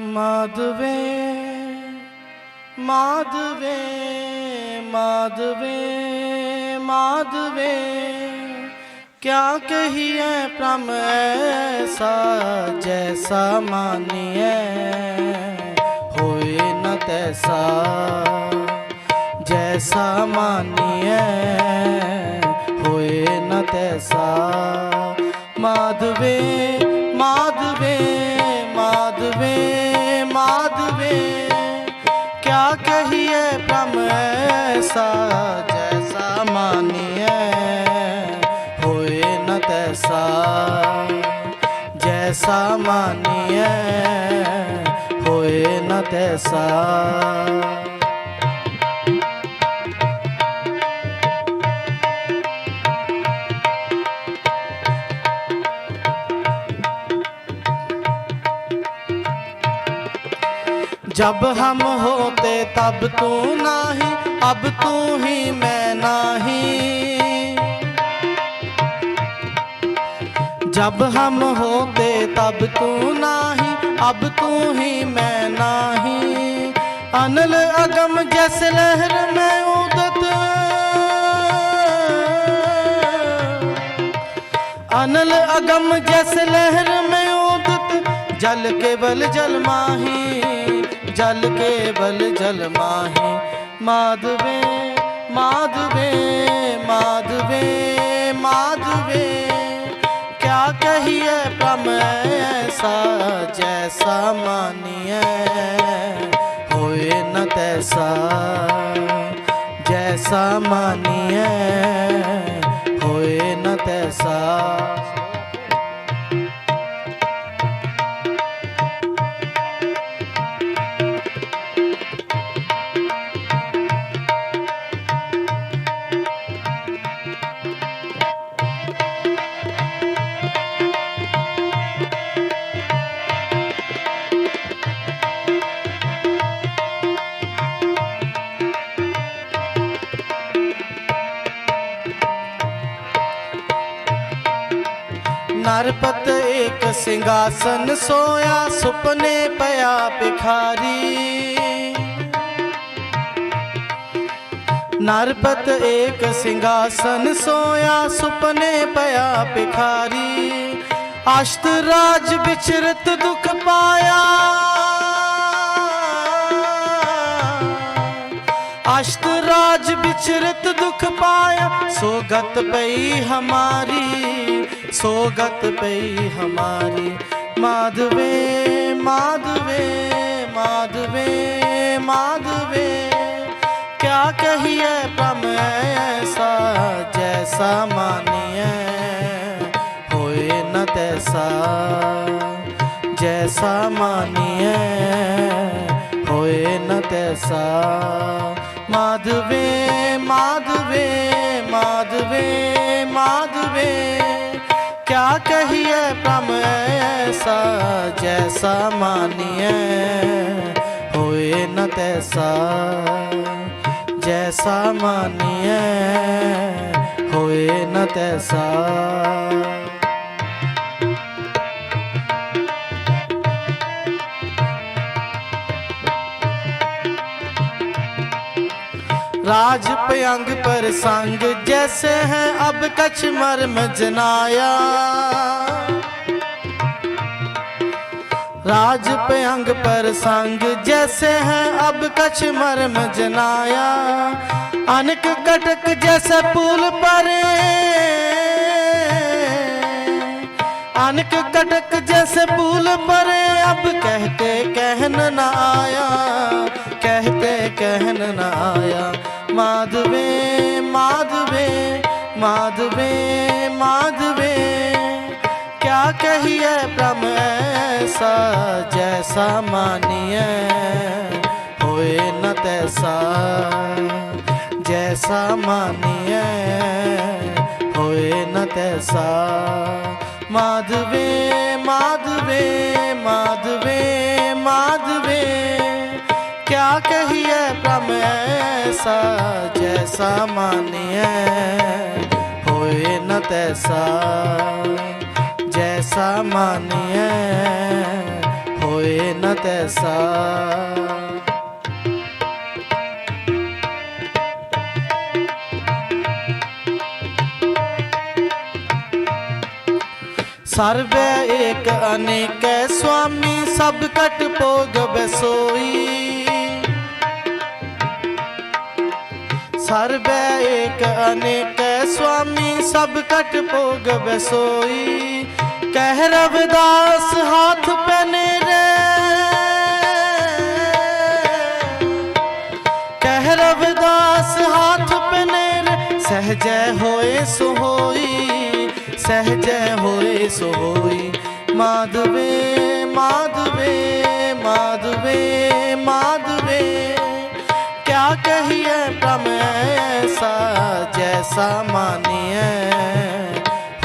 ਮਾਧਵੇ ਮਾਧਵੇ ਮਾਧਵੇ ਮਾਧਵੇ। ਕਿਆ ਕਹੀਏ ਪ੍ਰਮ ਐਸਾ, ਜੈਸਾ ਮਾਨੀਏ ਹੋਏ ਨ ਤੈਸਾ, ਜੈਸਾ ਮਾਨੀਏ ਹੋਏ ਨ ਤੈਸਾ, ਮਾਧਵੇ। जैसा मानिए होए न तैसा जब हम होते तब तू नाही अब तू ही मैं नाही जब हम होते तब तू नाही अब तू ही मैं नाही अनल अगम जैसे लहर में उदत अनल अगम जैसे लहर में उदत जल केवल जल माही जल केवल जल माही माधवे माधवे माधवे माधवे क्या कहिए प्रम ऐसा जैसा मानिए होए न तैसा जैसा मानिए होए न तैसा ਨਰਪਤ ਏਕ ਸਿੰਘਾਸਨ ਸੋਇਆ, ਸੁਪਨੇ ਪਿਆ ਭਿਖਾਰੀ। ਨਰਪਤ ਏਕ ਸਿੰਘਾਸਨ ਸੋਇਆ, ਸੁਪਨੇ ਪਿਆ ਭਿਖਾਰੀ। ਅਸ਼ਤ ਰਾਜ ਵਿਚਰਤ ਦੁਖ ਪਾਇਆ। ਅਸ਼ਤ ਰਾਜ ਵਿਚਰਤ ਦੁਖ ਪਾਇਆ, ਸੋਗਤ ਪਈ ਹਮਾਰੀ। सोगत पई हमारी माधवे माधवे माधवे माधवे क्या कहिए प्रम ऐसा जैसा मानिए होए न तैसा जैसा मानिए होए न तैसा माधवे माधवे माधवे माधवे क्या कहिए प्रम ऐसा जैसा मानिए होए न तैसा जैसा मानिए होए न तैसा राज पयंग पर संग जैसे हैं अब कछ मर्म जनाया राज पयंग पर संग जैसे हैं अब कछ मर्म जनाया अनक कटक जैसे पुल पर अनक कटक जैसे पुल पर अब कहते कहन न आया माधवे माधवे क्या कहिए प्रम ऐसा जैसा मानिए होए न तैसा जैसा मानिए होए न तैसा माधवे माधवे माधवे माधवे क्या कहिए प्रम ऐसा जैसा मानिए ਹੋਏ ਨ ਤੈਸਾ, ਜੈਸਾ ਮਾਨਿਐ, ਹੋਏ ਨ ਤੈਸਾ। ਸਰਬੈ ਏਕ ਅਨੇਕੈ ਸੁਆਮੀ, ਸਭ ਕਟ ਪੋਗ ਬਸੋਈ। ਸਰਬੈ ਏਕ ਅਨੇਕੈ ਸੁਆਮੀ ਸਭ ਕਟ ਭੋਗ ਬਸੋਈ ਕਹਿ ਰਵਦਾਸ, ਹੱਥ ਪੈਨੇ ਰੇ। ਕਹਿ ਰਵਦਾਸ, ਹੱਥ ਪੈਨੇ ਰੇ। ਸਹਜੈ ਹੋਏ ਸੋਈ ਸਹਜੈ ਹੋਏ ਸੋਈ ਮਾਧਵੇ ਮਾਧਵੇ ਮਾਧਵੇ ਮਾਧਵੇ। ਕਿਆ ਕਹੀਏ ਪ੍ਰਮੈ ਤੈਸਾ ਮਾਨੀਐ,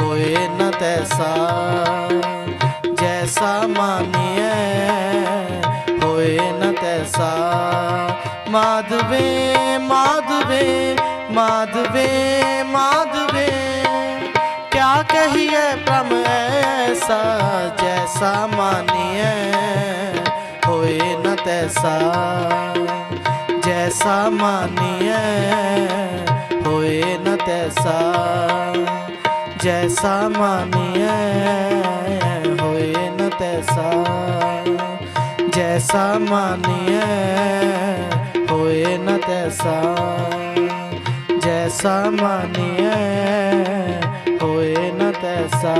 ਹੋਏ ਨ ਤੈਸਾ। ਜੈਸਾ ਮਾਨੀਐ, ਹੋਏ ਨ ਤੈਸਾ। ਮਾਧਵੇ ਮਾਧਵੇ ਮਾਧਵੇ ਮਾਧਵੇ, ਕਿਆ ਕਹੀਏ ਪ੍ਰਮ ਐਸਾ? ਜੈਸਾ ਮਾਨੀਐ, ਹੋਏ ਨ ਤੈਸਾ। ਜੈਸਾ ਮਾਨੀਐ ਤੈਸਾ, ਜੈਸਾ ਮਾਨੀਐ, ਹੋਏ ਨ ਤੈਸਾ। ਜੈਸਾ ਮਾਨੀਐ, ਹੋਏ ਨ ਤੈਸਾ। ਜੈਸਾ ਮਾਨੀਐ, ਹੋਏ ਨ ਤੈਸਾ।